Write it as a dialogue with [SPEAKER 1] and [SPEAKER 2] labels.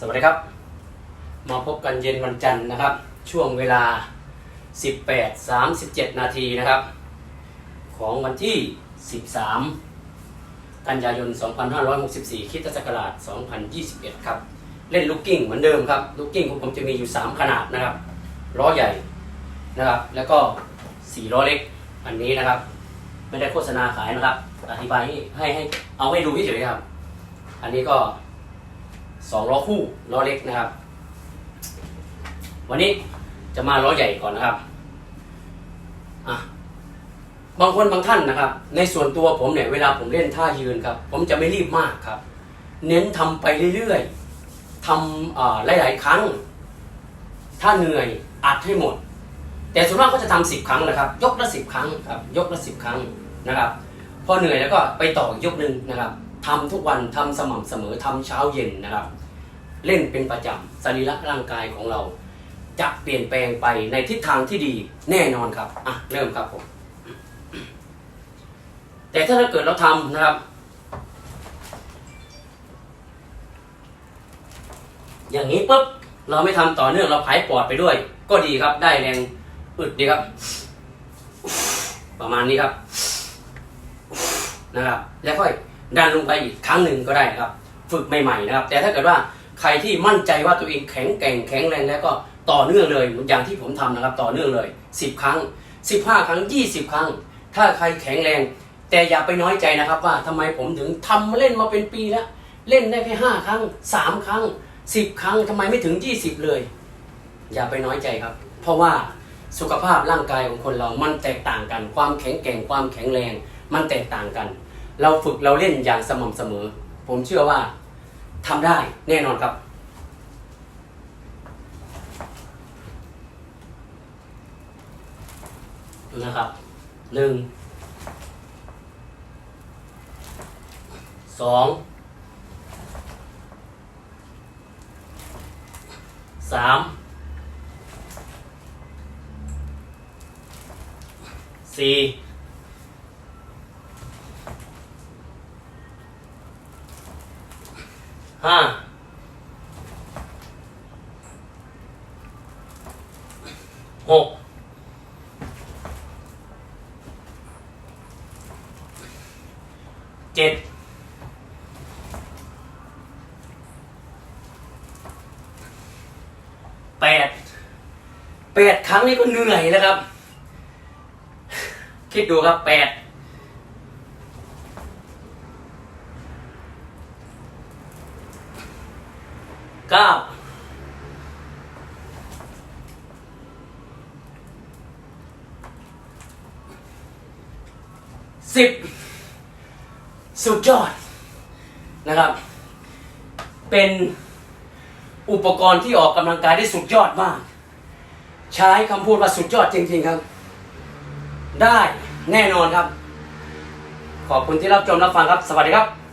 [SPEAKER 1] สวัสดีครับ มาพบกันเย็นวันจันทร์นะครับ ช่วงเวลา 18 37 นาทีนะครับ ของวันที่ 13 กันยายน 2564คริสตศักราช 2021 ครับ เล่นลูกกิ้งเหมือนเดิมครับ ลูกกิ้งของผมจะมีอยู่ 3 ขนาดนะครับล้อใหญ่นะครับ แล้วก็4ล้อเล็กอันนี้นะครับ ไม่ได้โฆษณาขายนะครับ อธิบายให้ให้ให้เอาให้ดูเฉยๆครับ อันนี้ก็ สองล้อคู่ล้อเล็กนะครับ วันนี้จะมาล้อใหญ่ก่อนนะครับบางคนบางท่านนะครับ ในส่วนตัวผมเนี่ยเวลาผมเล่นท่ายืนครับ ผมจะไม่รีบมากครับ เน้นทำไปเรื่อยๆทำอ่าหลายๆ ครั้ง ถ้าเหนื่อยอัดให้หมด แต่ส่วนมากก็จะทำสิบครั้งนะครับ ยกละสิบครั้งครับ ยกละสิบครั้งนะครับ พอเหนื่อยแล้วก็ไปต่ออีกยกหนึ่งนะครับ ทำทุกวันทำสม่ำเสมอทำเช้าเย็นนะครับ เล่นเป็นประจำสรีระร่างกายของเรา จะเปลี่ยนแปลงไปในทิศทางที่ดีแน่นอนครับอะเริ่มครับผมแต่ถ้าเกิดเราทำนะครับ อย่างนี้ปุ๊บเราไม่ทำต่อเนื่องเราผายปอดไปด้วย ก็ดีครับได้แรงอึดดีครับ ประมาณนี้ครับนะครับ แล้วค่อย ดันลงไปอีกครั้งหนึ่งก็ได้ครับ ฝึกใหม่ๆนะครับ แต่ถ้าเกิดว่าใครที่มั่นใจว่าตัวเองแข็งแกร่งแข็งแรงแล้วก็ต่อเนื่องเลยอย่างที่ผมทำนะครับต่อเนื่องเลย 10 ครั้ง 15 ครั้ง 20 ครั้ง ถ้าใครแข็งแรง แต่อย่าไปน้อยใจนะครับว่าทำไมผมถึงทำมาเล่นมาเป็นปีแล้ว เล่นได้แค่5ครั้ง 3 ครั้ง 10 ครั้งทำไมไม่ถึง 20 เลย อย่าไปน้อยใจครับ เพราะว่าสุขภาพร่างกายของคนเรามันแตกต่างกัน ความแข็งแกร่งความแข็งแรง มันแตกต่างกัน เราฝึกเราเล่นอย่างสม่ำเสมอ ผมเชื่อว่าทำได้แน่นอนครับ นะครับหนึ่งสองสามสี่ ห้าหกเจ็ดแปดแปดครั้งนี้ก็เหนื่อยแล้วครับ คิดดูครับแปด เก้าสิบสุดยอดนะครับ เป็นอุปกรณ์ที่ออกกำลังกายได้สุดยอดมาก ใช้คำพูดว่าสุดยอดจริง ๆครับ ได้แน่นอนครับ ขอบคุณที่รับชมรับฟังครับ สวัสดีครับ